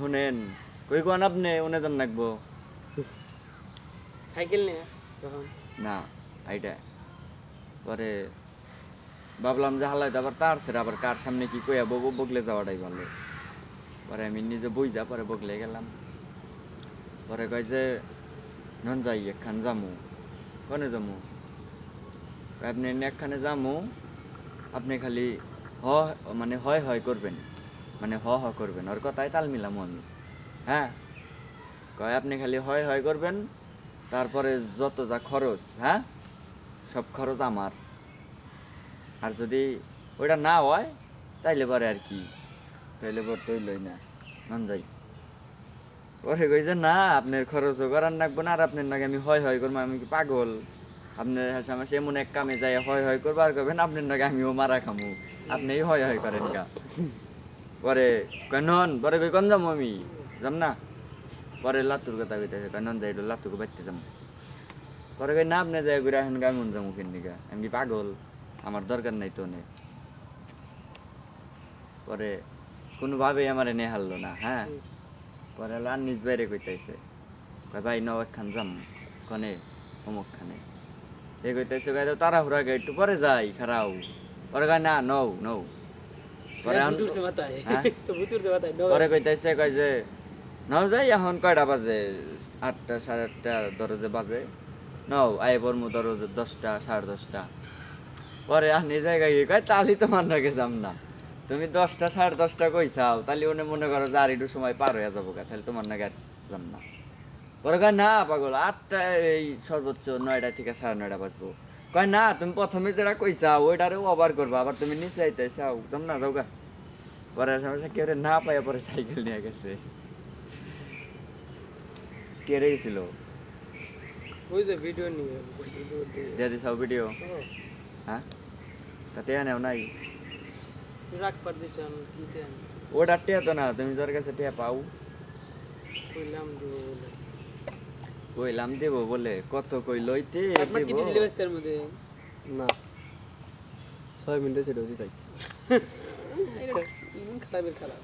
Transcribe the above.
শুনেন কই কোন আপনি? উনে যান লাগবো। সাইকেল নিয়ে তখন? না এইটা। পরে ভাবলাম যে হালাই আবার তার ছেড়ে আবার কার সামনে কি কইয়া বগো বগলে যাওয়াটাই ভালো। পরে আমি নিজে বই যা পরে বগলে গেলাম। পরে কয় যে নন যাই একখান যামু। কনে কয় আপনি একখানে যামু আপনি খালি হ মানে হয় হয় করবেন। মানে হ হ করবেন। ওর কথায় তাল মিলামু আমি। হ্যাঁ? কয়, আপনি খালি হয় হয় করবেন, তারপরে যত যা খরচ হ্যাঁ? সব খরচ আমার। আর যদি ওইটা না হয়, তাইলে পরে আর কি? তাইলে পর তো লই না। মান যাই। পরে যে না, আপনার খরচও করার লাগবো না, আর আপনার নাকি আমি হয় হয় করব, আমি কি পাগল? আপনার হাসামাসি এমন এক কামে যাই হয় হয় করব, আর করবেন আপনার নাকি আমিও মারা খামু। আপনি হয় হয় করেন গা। পরে কয়, নন। পরে কই কোন যাব আমি? যাম না। পরে লাতুর কথা কইতেছে, কয়, নন যাই লাতুকে বাইতে যাম। পরে কই না, আপনি যাই ঘুরে এখন গামন যাব কিনিকা আমি পাগল? আমার দরকার নাই তো নে পরে কোনোভাবেই আমার এনে হারলো না হ্যাঁ? পরে আর নিজ বাইরে কইতাইছে কয়, ভাই, নও একখান যাম। কনে, অমুক খানে। এ কইতাইছে কয় তাড়াহুড়া গে একটু পরে যাই, খারাও। পরে কয়, না, নও নও। এখন- কয়টা বাজে বাজে দরজে দশটা সাড়ে দশটা পরে গিয়ে কয় নাকি যাম না তুমি দশটা সাড়ে দশটা কইছাও তাহলে উনি মনে করো যে আর একটু সময় পার হয়ে যাব গা, তাহলে তোমার নাকি যাম না পরে কয় না পাগল আটটা এই সর্বোচ্চ নয়টা থেকে সাড়ে নয়টা বাজবো কয় না তুমি প্রথমে যেটা কইছাও ওইটারেও ওভার করবা আবার তুমি নিচে আইতেছাও যাম না যাও গা। পরে সমস্যা কেউ না পাইয়া পরে সাইকেল নিয়ে গেছে। কে রেগেছিল ওই যে ভিডিও নিয়ে দিয়ে। দিছাও ভিডিও? হ্যাঁ। তাতে নেও নাই? রাগ পার দিছে আমি কি ওটা টিয়া তো না তুমি যার কাছে টিয়া পাও। কইলাম দিব বলে। কইলাম দেব বলে কত কই লইতে আপনার কি দিছিলে ব্যস্তের মধ্যে? না। ছয় মিনিটে ছেড়ে তাই খারাপের খারাপ